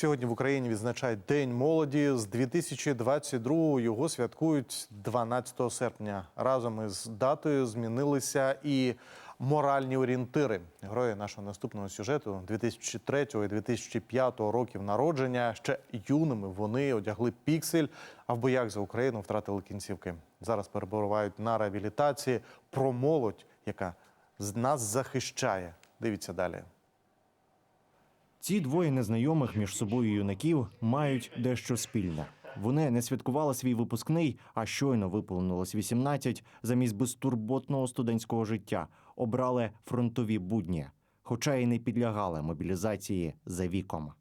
Сьогодні в Україні відзначають День молоді. З 2022 його святкують 12 серпня. Разом із датою змінилися і моральні орієнтири. Герої нашого наступного сюжету 2003 і 2005 років народження. Ще юними вони одягли піксель, а в боях за Україну втратили кінцівки. Зараз перебувають на реабілітації. Про молодь, яка нас захищає. Дивіться далі. Ці двоє незнайомих між собою юнаків мають дещо спільне. Вони не святкували свій випускний, а щойно виповнилось 18, замість безтурботного студентського життя обрали фронтові будні, хоча й не підлягали мобілізації за віком.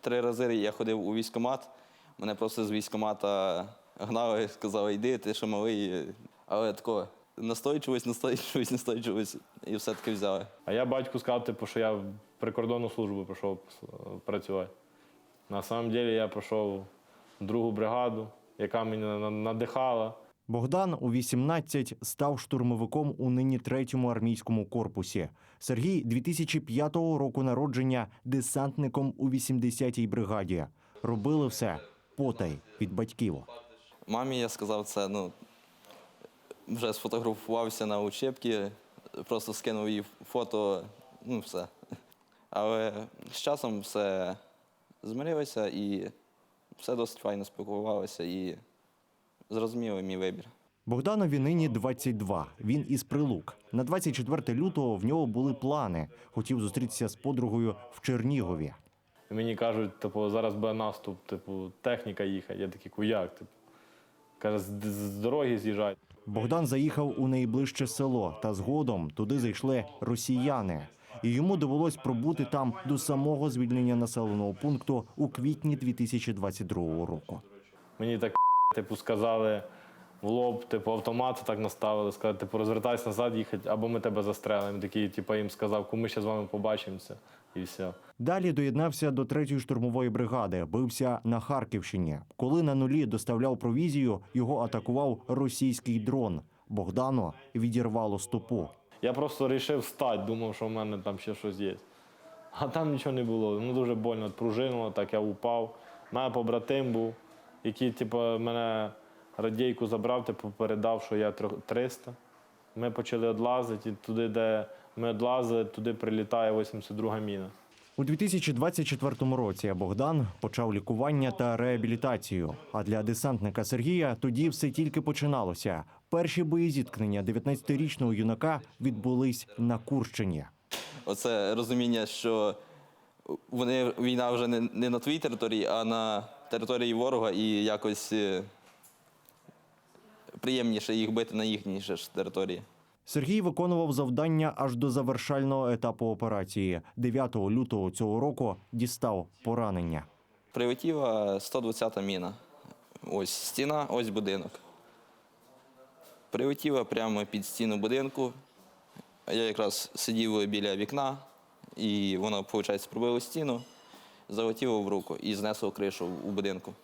Три рази я ходив у військкомат. Мене просто з військкомата гнали, сказали, йди, ти що малий. Але тако настойчивость, настойчивость, настойчивость, і все-таки взяли. А я батьку сказав, типу, що я в прикордонну службу прийшов е, працювати. На самом деле я пройшов другу бригаду, яка мене надихала. Богдан у 18 став штурмовиком у нині третьому армійському корпусі. Сергій 2005 року народження десантником у 80-й бригаді. Робили все потай від батьків. Мамі я сказав це, ну, вже сфотографувався на учебці, просто скинув їй фото, ну все. Але з часом все змирилося і все досить файно спілкувалося і зрозуміли мій вибір. Богданові нині 22. Він із Прилук. На 24 лютого в нього були плани. Хотів зустрітися з подругою в Чернігові. Мені кажуть, типу, зараз буде наступ, типу, техніка їхати. Я такий, «Ку, як? Типу. Каже, з, з дороги з'їжджай. Богдан заїхав у найближче село, та згодом туди зайшли росіяни. І йому довелось пробути там до самого звільнення населеного пункту у квітні 2022 року. Мені так типу, сказали в лоб, типу, автомат так наставили, сказали, типу, розвертайся назад, їхати, або ми тебе застрелимо. Такий, типу, їм сказав, ми ще з вами побачимося, і все. Далі доєднався до третьої штурмової бригади, бився на Харківщині. Коли на нулі доставляв провізію, його атакував російський дрон. Богдану відірвало стопу. Я просто вирішив встати, думав, що в мене там ще щось є. А там нічого не було. Ну дуже больно пружинило, так я упав. Мене побратим був, який типу, мене радійку забрав, типу, передав, що я трьох- 300. Ми почали відлазити, і туди, де ми відлазили, туди прилітає 82 міна. У 2024 році Богдан почав лікування та реабілітацію. А для десантника Сергія тоді все тільки починалося. Перші бої зіткнення 19-річного юнака відбулись на Курщині. Оце розуміння, що вони, війна вже не, не на твоїй території, а на території ворога, і якось е, приємніше їх бити на їхній ж території. Сергій виконував завдання аж до завершального етапу операції. 9 лютого цього року дістав поранення. Прилетіла 120-та міна. Ось стіна, ось будинок. Прилетіла прямо під стіну будинку. Я якраз сидів біля вікна, і воно, виходить, пробило стіну, залетіло в руку і знесло кришу у будинку.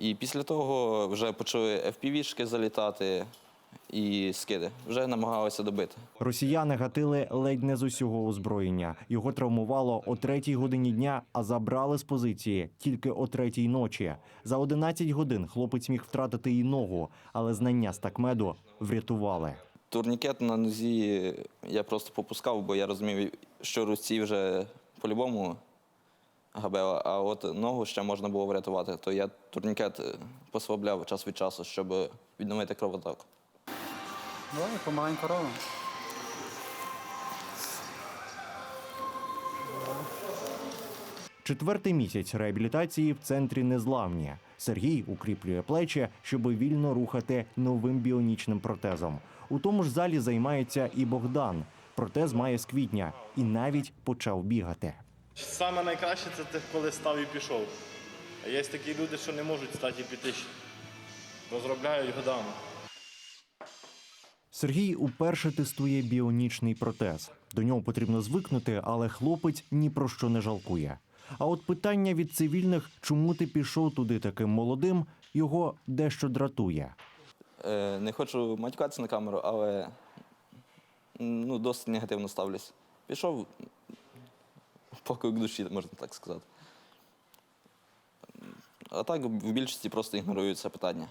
І після того вже почали FPV-шки залітати і скиди. Вже намагалися добити. Росіяни гатили ледь не з усього озброєння. Його травмувало о третій годині дня, а забрали з позиції тільки о третій ночі. За 11 годин хлопець міг втратити і ногу, але знання з такмеду врятували. Турнікет на нозі я просто попускав, бо я розумів, що руці вже по-любому габела, а от ногу ще можна було врятувати. То я турнікет е, послабляв час від часу, щоб відновити кровоток. Давай помаленьку робимо. Четвертий місяць реабілітації в центрі незламні. Сергій укріплює плечі, щоб вільно рухати новим біонічним протезом. У тому ж залі займається і Богдан. Протез має з квітня і навіть почав бігати. Саме найкраще це ти коли став і пішов. А є такі люди, що не можуть стати і піти. Розробляють годами. Сергій уперше тестує біонічний протез. До нього потрібно звикнути, але хлопець ні про що не жалкує. А от питання від цивільних, чому ти пішов туди таким молодим, його дещо дратує. Е, Не хочу матюкатися на камеру, але ну, досить негативно ставлюсь. Пішов поклик душі, можна так сказати. А так в більшості просто ігнорують це питання.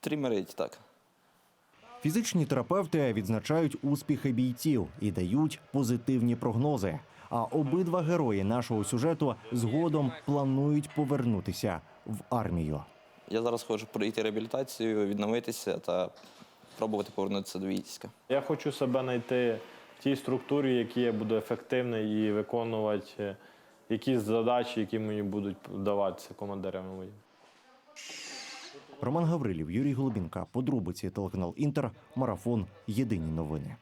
Трімерить так. Фізичні терапевти відзначають успіхи бійців і дають позитивні прогнози. А обидва герої нашого сюжету згодом планують повернутися в армію. Я зараз хочу пройти реабілітацію, відновитися та пробувати повернутися до війська. Я хочу себе знайти тій структурі, в якій я буду ефективний і виконувати е, якісь задачі, які мені будуть даватися командирами моїм. Роман Гаврилів, Юрій Голубінка, подробиці телеканал Інтер, марафон. Єдині новини.